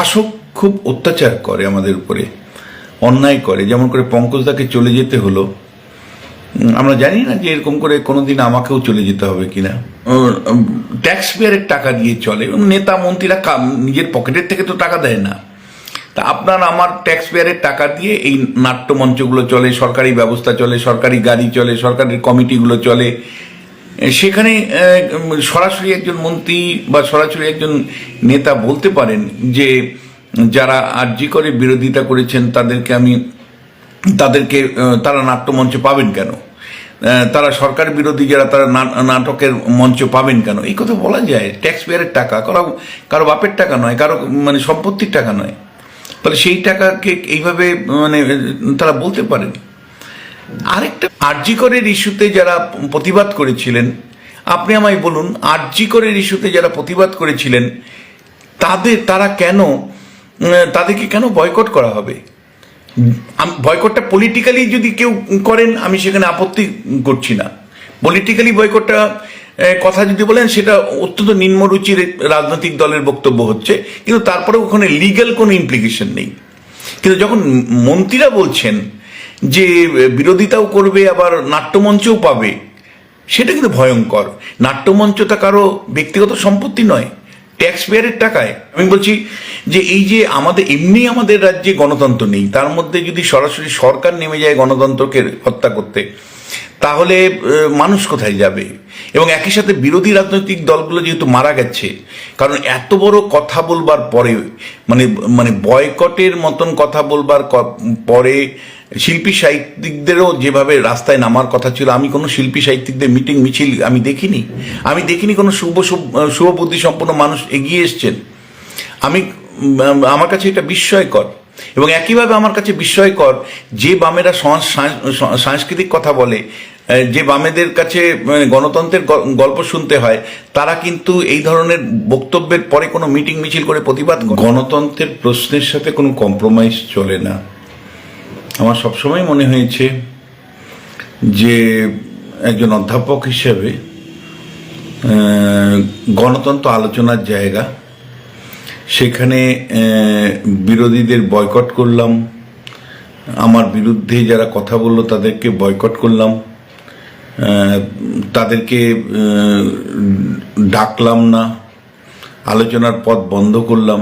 শাসক খুব অত্যাচার করে আমাদের উপরে, অন্যায় করে। যেমন করে পঙ্কজদাকে চলে যেতে হলো। আমরা জানি না যে এরকম করে কোনোদিন আমাকেও চলে যেতে হবে কিনা। ট্যাক্স পেয়ারের টাকা দিয়ে চলে। এবং নেতা, মন্ত্রীরা নিজের পকেটের থেকে তো টাকা দেয় না। তা আপনার আমার ট্যাক্স পেয়ারের টাকা দিয়ে এই নাট্যমঞ্চগুলো চলে, সরকারি ব্যবস্থা চলে, সরকারি গাড়ি চলে, সরকারি কমিটিগুলো চলে সেখানে সরাসরি একজন মন্ত্রী বা সরাসরি একজন নেতা বলতে পারেন যে যারা আর্জি করে বিরোধিতা করেছেন, তাদেরকে আমি, তাদেরকে তারা নাট্যমঞ্চে পাবেন কেন? তারা সরকার বিরোধী যারা, তারা নাটকের মঞ্চ পাবেন কেন? এই কথা বলা যায় ট্যাক্স পেয়ারের টাকা, কারও কারও বাপের টাকা নয়, কারও মানে সম্পত্তির টাকা নয়। তাহলে সেই টাকাকে এইভাবে মানে তারা বলতে পারেন। আরেকটা আরজিকরের ইস্যুতে যারা প্রতিবাদ করেছিলেন, আপনি আমায় বলুন আরজিকরের ইস্যুতে যারা প্রতিবাদ করেছিলেন, তাদের, তারা কেন তাদেরকে কেন বয়কট করা হবে? বয়কটটা পলিটিক্যালি যদি কেউ করেন, আমি সেখানে আপত্তি করছি না। পলিটিক্যালি বয়কটটা কথা যদি বলেন, সেটা অত্যন্ত নিম্নরুচির রাজনৈতিক দলের বক্তব্য হচ্ছে, কিন্তু তারপরে ওখানে লিগ্যাল কোনো ইমপ্লিকেশন নেই। কিন্তু যখন মন্ত্রীরা বলছেন যে বিরোধিতাও করবে, আবার নাট্যমঞ্চও পাবে, সেটা কিন্তু ভয়ঙ্কর। নাট্যমঞ্চটা কারও ব্যক্তিগত সম্পত্তি নয় ট্যাক্স পেয়ারের টাকায়। আমি বলছি যে, এই যে আমাদের, এমনি আমাদের রাজ্যে গণতন্ত্র নেই, তার মধ্যে যদি সরাসরি সরকার নেমে যায় গণতন্ত্রকে হত্যা করতে, তাহলে মানুষ কোথায় যাবে? এবং একই সাথে বিরোধী রাজনৈতিক দলগুলো যেহেতু মারা গেছে, কারণ এত বড় কথা বলবার পরে মানে মানে বয়কটের মতন কথা বলবার পরে শিল্পী সাহিত্যিকদেরও যেভাবে রাস্তায় নামার কথা ছিল, আমি কোনো শিল্পী সাহিত্যিকদের মিটিং, মিছিল আমি দেখিনি। আমি দেখিনি কোনো শুভ, শুভ- সম্পন্ন মানুষ এগিয়ে এসছেন। আমি আমার কাছে এটা বিস্ময়কর। এবং একইভাবে আমার কাছে বিস্ময়কর যে বামেরা সাংস্কৃতিক কথা বলে যে বামেদের কাছে গণতন্ত্রের গল্প শুনতে হয়, তারা কিন্তু এই ধরনের বক্তব্যের পরে কোনো মিটিং, মিছিল করে প্রতিবাদ গণতন্ত্রের প্রশ্নের সাথে কোনো কম্প্রোমাইজ চলে না। আমার সবসময় মনে হয়েছে যে একজন অধ্যাপক হিসেবে গণতন্ত্র আলোচনার জায়গা, সেখানে বিরোধীদের বয়কট করলাম, আমার বিরুদ্ধে যারা কথা বলল তাদেরকে বয়কট করলাম তাদেরকে ডাকলাম না, আলোচনার পথ বন্ধ করলাম।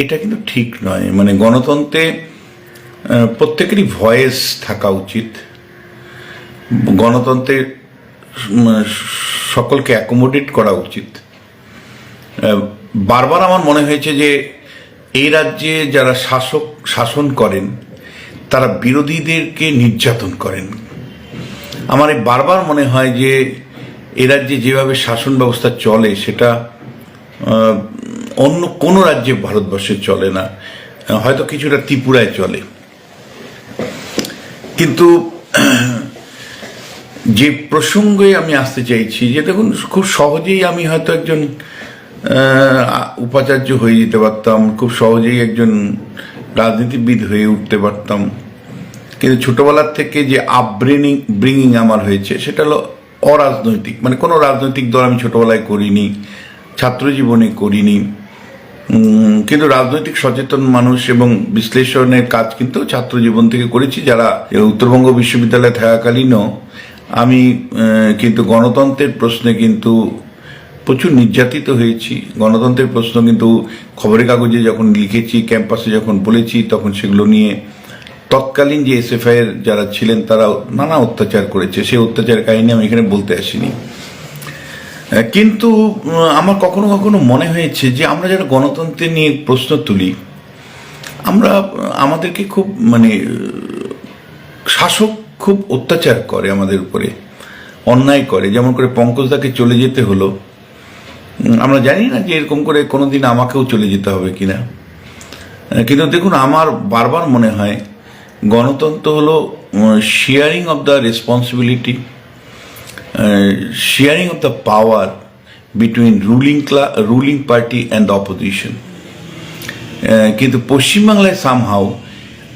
এটা কিন্তু ঠিক নয়। মানে গণতন্ত্রে প্রত্যেকেরই ভয়েস থাকা উচিত। গণতন্ত্রে উম, সকলকে অ্যাকোমোডেট করা উচিত। বারবার আমার মনে হয়েছে যে এই রাজ্যে যারা শাসক শাসন করেন তারা বিরোধীদেরকে নির্যাতন করেন। আমার বারবার মনে হয় যে এ রাজ্যে যেভাবে শাসন ব্যবস্থা চলে সেটা অন্য কোনো রাজ্যে ভারতবর্ষে চলে না। হয়তো কিছুটা ত্রিপুরায় চলে। কিন্তু যে প্রসঙ্গে আমি আসতে চাইছি, যে দেখুন, খুব সহজেই আমি হয়তো একজন উপাচার্য হয়ে যেতে পারতাম, খুব সহজেই একজন রাজনীতিবিদ হয়ে উঠতে পারতাম। কিন্তু ছোটবেলার থেকে যে আপব্রিনিং ব্রিঙিং আমার হয়েছে, সেটা হলো অরাজনৈতিক। মানে কোনো রাজনৈতিক দল আমি ছোটবেলায় করিনি ছাত্র জীবনে করিনি। কিন্তু রাজনৈতিক সচেতন মানুষ এবং বিশ্লেষণের কাজ কিন্তু ছাত্র জীবন থেকে করেছি, যারা উত্তরবঙ্গ বিশ্ববিদ্যালয়ে থাকাকালীনও আমি কিন্তু গণতন্ত্রের প্রশ্নে কিন্তু প্রচুর নির্যাতিত হয়েছি। গণতন্ত্রের প্রশ্ন কিন্তু খবরের কাগজে যখন লিখেছি, ক্যাম্পাসে যখন বলেছি, তখন সেগুলো নিয়ে তৎকালীন যে এসএফআই এর যারা ছিলেন তারা নানা অত্যাচার করেছে। সেই অত্যাচারের কাহিনী আমি এখানে বলতে আসিনি। কিন্তু আমার কখনো কখনো মনে হয়েছে যে আমরা যারা গণতন্ত্র নিয়ে প্রশ্ন তুলি আমরা আমাদেরকে খুব মানে শাসক খুব অত্যাচার করে আমাদের উপরে অন্যায় করে। যেমন করে পঙ্কজদাকে চলে যেতে হলো। আমরা জানি না যে এরকম করে কোনো দিন আমাকেও চলে যেতে হবে কিনা। আহ, কিন্তু দেখুন আমার বারবার মনে হয় গণতন্ত্র হলো sharing of the responsibility sharing of the power between ruling ক্লা ruling party and the opposition কিন্তু পশ্চিমবাংলায় সামহাও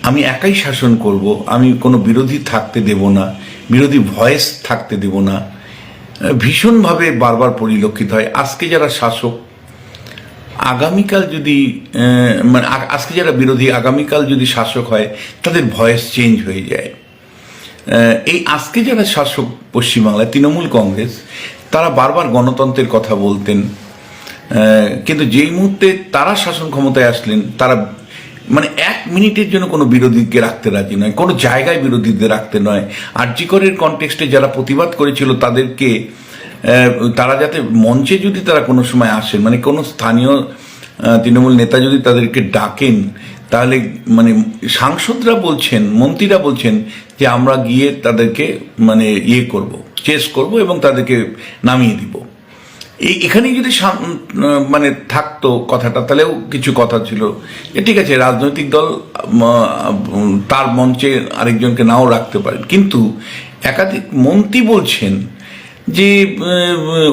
আমি একাই শাসন করব, আমি কোনো বিরোধী থাকতে দেব না, বিরোধী ভয়েস থাকতে দেব না ভীষণভাবে বারবার পরিলক্ষিত হয়। আজকে যারা শাসক, আগামীকাল যদি মানে আজকে যারা বিরোধী, আগামীকাল যদি শাসক হয়, তাদের ভয়েস চেঞ্জ হয়ে যায়। এই আজকে যারা শাসক পশ্চিমবাংলায়, তৃণমূল কংগ্রেস, তারা বারবার গণতন্ত্রের কথা বলতেন। কিন্তু যেই মুহূর্তে তারা শাসন ক্ষমতায় আসলেন, তারা মানে এক মিনিটের জন্য কোনো বিরোধীকে রাখতে রাজি নয়, কোনো জায়গায় বিরোধীদের রাখতে নয়। আর্যিকরের কনটেক্সটে যারা প্রতিবাদ করেছিল, তাদেরকে তারা যাতে মঞ্চে যদি তারা কোনো সময় আসেন মানে কোনো স্থানীয় তৃণমূল নেতা যদি তাদেরকে ডাকেন তাহলে মানে সাংসদরা বলছেন, মন্ত্রীরা বলছেন যে আমরা গিয়ে তাদেরকে মানে ইয়ে করব, চেস করব এবং তাদেরকে নামিয়ে দিব। এই এখানেই যদি মানে থাকতো কথাটা, তাহলেও কিছু কথা ছিল। যে ঠিক আছে, রাজনৈতিক দল তার মঞ্চে আরেকজনকে নাও রাখতে পারেন। কিন্তু একাধিক মন্ত্রী বলছেন যে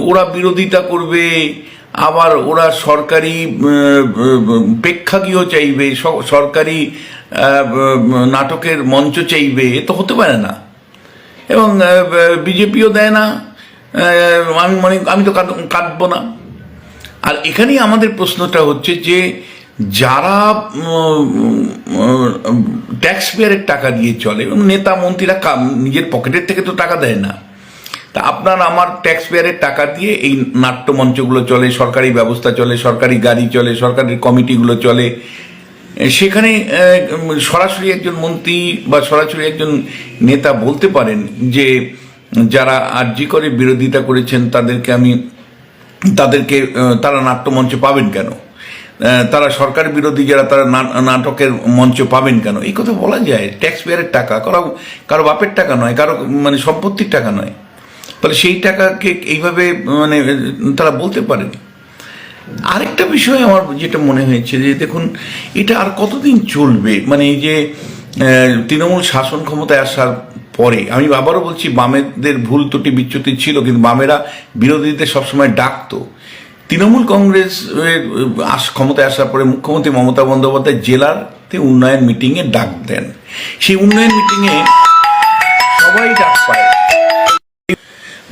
ওরা বিরোধিতা করবে আবার ওরা সরকারি প্রেক্ষাগৃহ চাইবে সরকারি নাটকের মঞ্চ চাইবে, এ তো হতে পারে না। এবং বিজেপিও দেয় না আমি মানে আমি তো কাটবো না। আর এখানেই আমাদের প্রশ্নটা হচ্ছে যে, যারা ট্যাক্স পেয়ারের টাকা দিয়ে চলে, এবং নেতা, মন্ত্রীরা নিজের পকেটের থেকে তো টাকা দেয় না তা আপনার আমার ট্যাক্স পেয়ারের টাকা দিয়ে এই নাট্যমঞ্চগুলো চলে, সরকারি ব্যবস্থা চলে, সরকারি গাড়ি চলে, সরকারি কমিটিগুলো চলে। সেখানে সরাসরি একজন মন্ত্রী বা সরাসরি একজন নেতা বলতে পারেন যে, যারা আর্জি করে বিরোধিতা করেছেন, তাদেরকে আমি, তাদেরকে তারা নাট্যমঞ্চে পাবেন কেন? তারা সরকার বিরোধী যারা, তারা নাটকের মঞ্চ পাবেন কেন? এই কথা বলা যায়। ট্যাক্স পেয়ারের টাকা, কারও কারও বাপের টাকা নয়, কারও মানে সম্পত্তির টাকা নয়। তাহলে সেই টাকাকে এইভাবে মানে তারা বলতে পারেন। আরেকটা বিষয় আমার যেটা মনে হয়েছে যে, দেখুন, এটা আর কতদিন চলবে? মানে এই যে তৃণমূল শাসন ক্ষমতায় আসার পরে, আমি আবারও বলছি, বামেদের ভুল ত্রুটি বিচ্যুতি ছিল, কিন্তু বামেরা বিরোধীদের সবসময় ডাকতো। তৃণমূল কংগ্রেসের আস, ক্ষমতায় আসার পরে মুখ্যমন্ত্রী মমতা বন্দ্যোপাধ্যায় জেলাতে উন্নয়ন মিটিংয়ে ডাক দেন। সেই উন্নয়ন মিটিংয়ে সবাই ডাক পায়।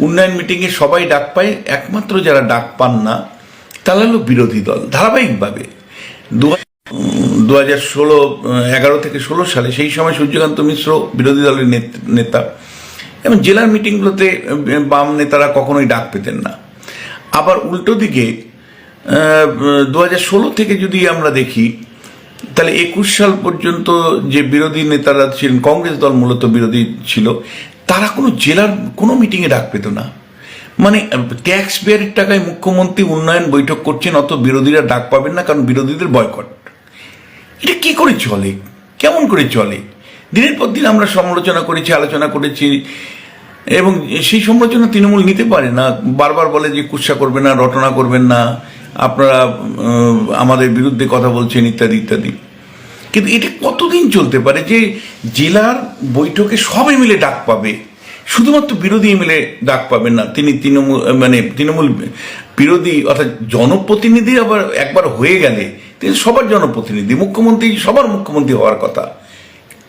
উন্নয়ন মিটিংয়ে সবাই ডাক পায়, একমাত্র যারা ডাক পান না, তারা হলো বিরোধী দল, ধারাবাহিকভাবে। দু হাজার ষোলো এগারো থেকে ষোলো সালে সেই সময় সূর্যকান্ত মিশ্র বিরোধী দলের নেত- নেতা। এবং জেলার মিটিংগুলোতে বাম নেতারা কখনোই ডাক পেতেন না। আবার উল্টো দিকে দু হাজার ষোলো থেকে যদি আমরা দেখি, তাহলে একুশ সাল পর্যন্ত যে বিরোধী নেতারা ছিলেন, কংগ্রেস দল মূলত বিরোধী ছিল। তারা কোনো জেলার কোনো মিটিংয়ে ডাক পেত না। মানে ট্যাক্স পেয়ারের টাকায় মুখ্যমন্ত্রী উন্নয়ন বৈঠক করছেন, অত বিরোধীরা ডাক পাবেন না, কারণ বিরোধীদের বয়কট এটা কি করে চলে? কেমন করে চলে? দিনের পর দিন আমরা সমালোচনা করেছি, আলোচনা করেছি, এবং সেই সমালোচনা তৃণমূল নিতে পারে না। বারবার বলে যে কুৎসা করবেন না, রটনা করবেন না, আপনারা আমাদের বিরুদ্ধে কথা বলছেন, ইত্যাদি ইত্যাদি। কিন্তু এটা কতদিন চলতে পারে যে জেলার বৈঠকে সবাই মিলে ডাক পাবে? শুধুমাত্র বিরোধী মিলে ডাক পাবেন না, তিনি তৃণমূল মানে তৃণমূল বিরোধী অর্থাৎ জনপ্রতিনিধি আবার একবার হয়ে গেলে, তিনি সবার জনপ্রতিনিধি, মুখ্যমন্ত্রী সবার মুখ্যমন্ত্রী হওয়ার কথা।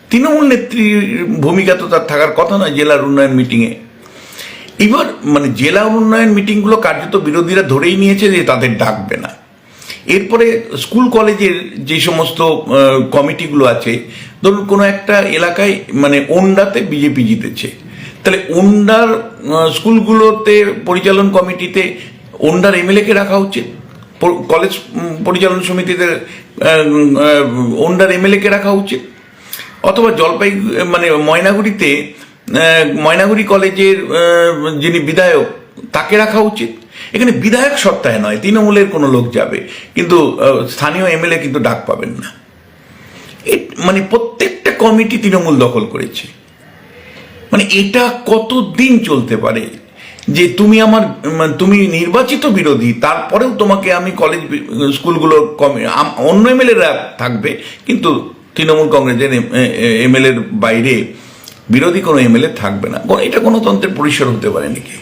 তৃণমূল নেত্রীর ভূমিকা তো তার থাকার কথা নয় জেলার উন্নয়ন মিটিংয়ে। এবার মানে জেলা উন্নয়ন মিটিংগুলো কার্যত বিরোধীরা ধরেই নিয়েছে যে তাদের ডাকবে না। এরপরে স্কুল কলেজের যে সমস্ত কমিটিগুলো আছে, ধরুন কোনো একটা এলাকায় মানে ওন্ডাতে বিজেপি জিতেছে। তাহলে ওন্ডার স্কুলগুলোতে পরিচালন কমিটিতে ওন্ডার এমএলএ কে রাখা উচিত? কলেজ পরিচালন সমিতিতে ওন্ডার এমএলএ কে রাখা উচিত? অথবা জলপাই মানে ময়নাগুড়িতে ময়নাগুড়ি কলেজের যিনি বিধায়ক, তাকে রাখা উচিত? এখানে বিধায়ক সত্তায় নয়, তৃণমূলের কোনো লোক যাবে। কিন্তু স্থানীয় এমএলএ কিন্তু ডাক পাবেন না। মানে প্রত্যেকটা কমিটি তৃণমূল দখল করেছে। মানে এটা কতদিন চলতে পারে? যে তুমি আমার মানে তুমি নির্বাচিত বিরোধী, তারপরেও তোমাকে আমি কলেজ বি- স্কুলগুলো কমে- অন্য এমএলএরা থাকবে, কিন্তু তৃণমূল কংগ্রেসের এমএলএর বাইরে বিরোধী কোনো এমএলএ থাকবে না। এটা গণতন্ত্রের পরিসর হতে পারে নাকি?